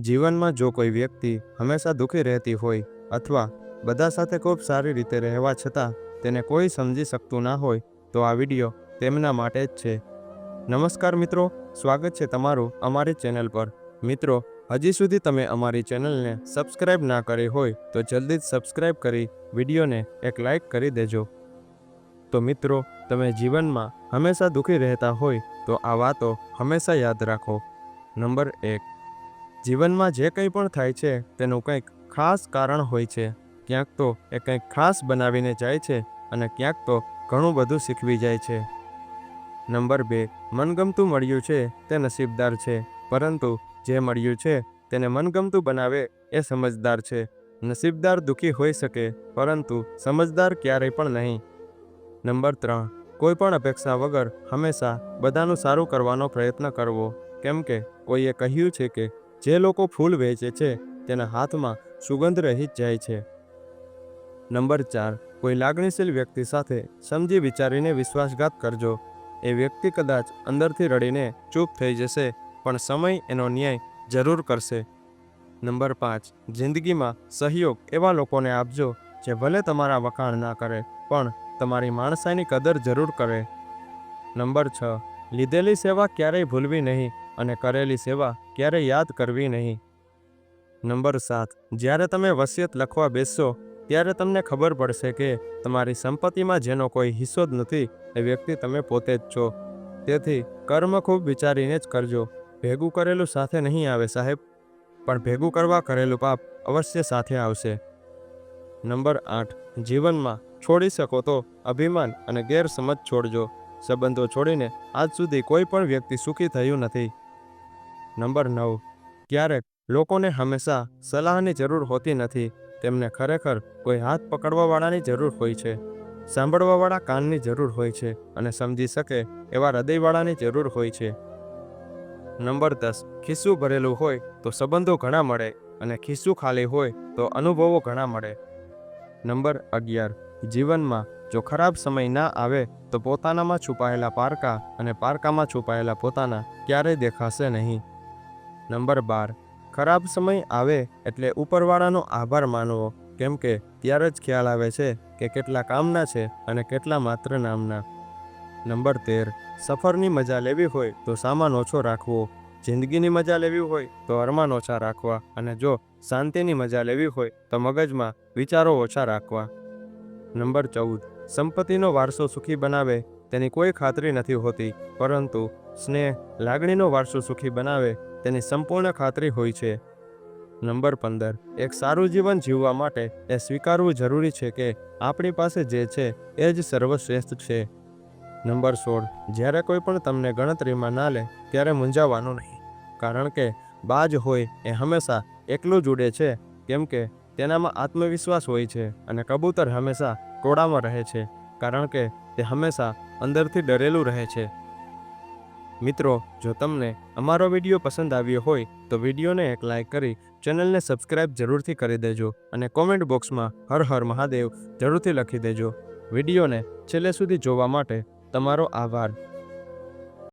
જીવનમાં જો કોઈ વ્યક્તિ હંમેશા દુઃખી રહેતી હોય અથવા બધા સાથે ખૂબ સારી રીતે રહેવા છતાં તેને કોઈ સમજી શકતું ના હોય, તો આ વીડિયો તેમના માટે જ છે. નમસ્કાર મિત્રો, સ્વાગત છે તમારું અમારી ચેનલ પર. મિત્રો, હજી સુધી તમે અમારી ચેનલને સબસ્ક્રાઇબ ના કરી હોય, તો જલ્દી જ સબસ્ક્રાઇબ કરી વિડીયોને એક લાઈક કરી દેજો. તો મિત્રો, તમે જીવનમાં હંમેશા દુઃખી રહેતા હોય, તો આ વાતો હંમેશા યાદ રાખો. નંબર એક જીવનમાં જે કંઈ પણ થાય છે, તેનું કંઈક ખાસ કારણ હોય છે. ક્યાંક તો એ કંઈક ખાસ બનાવીને જાય છે અને ક્યાંક તો ઘણું બધું શીખવી જાય છે. નંબર બે, મનગમતું મળ્યું છે તે નસીબદાર છે, પરંતુ જે મળ્યું છે તેને મનગમતું બનાવે એ સમજદાર છે. નસીબદાર દુઃખી હોઈ શકે, પરંતુ સમજદાર ક્યારેય પણ નહીં. નંબર ત્રણ, કોઈ પણ અપેક્ષા વગર હંમેશા બધાનું સારું કરવાનો પ્રયત્ન કરવો, કેમ કે કોઈએ કહ્યું છે કે જે લોકો ફૂલ વેચે છે, તેના હાથમાં સુગંધ રહી જ જાય છે. નંબર ચાર, કોઈ લાગણીશીલ વ્યક્તિ સાથે સમજી વિચારીને વિશ્વાસઘાત કરજો. એ વ્યક્તિ કદાચ અંદરથી રડીને ચૂપ થઈ જશે, પણ સમય એનો ન્યાય જરૂર કરશે. નંબર પાંચ, જિંદગીમાં સહયોગ એવા લોકોને આપજો, જે ભલે તમારા વખાણ ના કરે, પણ તમારી માણસાઈની કદર જરૂર કરે. નંબર છ, લીધેલી સેવા ક્યારેય ભૂલવી નહીં. અને કરેલી સેવા ક્યારે યાદ કરવી નહીં. નંબર સાત. જ્યારે તમે વસિયત લખવા બેસશો, ત્યારે તમને ખબર પડશે કે તમારી સંપત્તિમાં જેનો કોઈ હિસ્સો જ નથી, એ વ્યક્તિ તમે પોતે જ છો. તેથી, કર્મ ખૂબ વિચારીને જ કરજો. ભેગું કરેલું સાથે નહીં આવે સાહેબ. પણ ભેગું કરવા કરેલું પાપ અવશ્ય સાથે આવશે. નંબર આઠ. જીવનમાં છોડી શકો તો અભિમાન અને ગેરસમજ છોડજો. સંબંધો છોડીને આજ સુધી કોઈ પણ વ્યક્તિ સુખી થયું નથી. નંબર નવ. ક્યારેક લોકોને હંમેશા સલાહની જરૂર હોતી નથી. તેમને ખરેખર કોઈ હાથ પકડવાવાળાની જરૂર હોય છે. સાંભળવાવાળા કાનની જરૂર હોય છે અને સમજી શકે એવા હૃદયવાળાની જરૂર હોય છે. નંબર દસ. ખિસ્સું ભરેલું હોય તો સંબંધો ઘણા મળે અને ખિસ્સું ખાલી હોય તો અનુભવો ઘણા મળે. નંબર અગિયાર. જીવનમાં જો ખરાબ સમય ના આવે તો પોતાનામાં છુપાયેલા પારકા અને પારકામાં છુપાયેલા પોતાના ક્યારેય દેખાશે નહીં. નંબર બાર, ખરાબ સમય આવે એટલે ઉપરવાળાનો આભાર માનવો, કેમ કે ત્યારે જ ખ્યાલ આવે છે કે કેટલા કામના છે અને કેટલા માત્ર નામના. નંબર તેર, સફરની મજા લેવી હોય તો સામાન ઓછો રાખવો, જિંદગીની મજા લેવી હોય તો અરમાન ઓછા રાખવા અને જો શાંતિની મજા લેવી હોય તો મગજમાં વિચારો ઓછા રાખવા. નંબર ચૌદ, સંપત્તિનો વારસો સુખી બનાવે તેની કોઈ ખાતરી નથી હોતી, પરંતુ સ્નેહ, લાગણીનો વારસો સુખી બનાવે તેની સંપૂર્ણ ખાતરી હોય છે. નંબર પંદર. એક સારું જીવન જીવવા માટે એ સ્વીકારવું જરૂરી છે કે આપણી પાસે જે છે એ જ સર્વશ્રેષ્ઠ છે. નંબર સોળ. જ્યારે કોઈ પણ તમને ગણતરીમાં ના લે, ત્યારે મૂંઝાવાનું નહીં. કારણ કે બાજ હોય એ હંમેશા એકલું જ છે, કેમ કે તેનામાં આત્મવિશ્વાસ હોય છે અને કબૂતર હંમેશા ટોળામાં રહે છે, કારણ કે તે હંમેશા અંદરથી ડરેલું રહે છે. મિત્રો, જો તમને અમારો વીડિયો પસંદ આવ્યો હોય, તો વિડીયોને એક લાઇક કરી ચેનલને સબસ્ક્રાઇબ જરૂરથી કરી દેજો અને કોમેન્ટ બોક્સમાં હર હર મહાદેવ જરૂરથી લખી દેજો. વિડીયોને છેલ્લે સુધી જોવા માટે તમારો આભાર.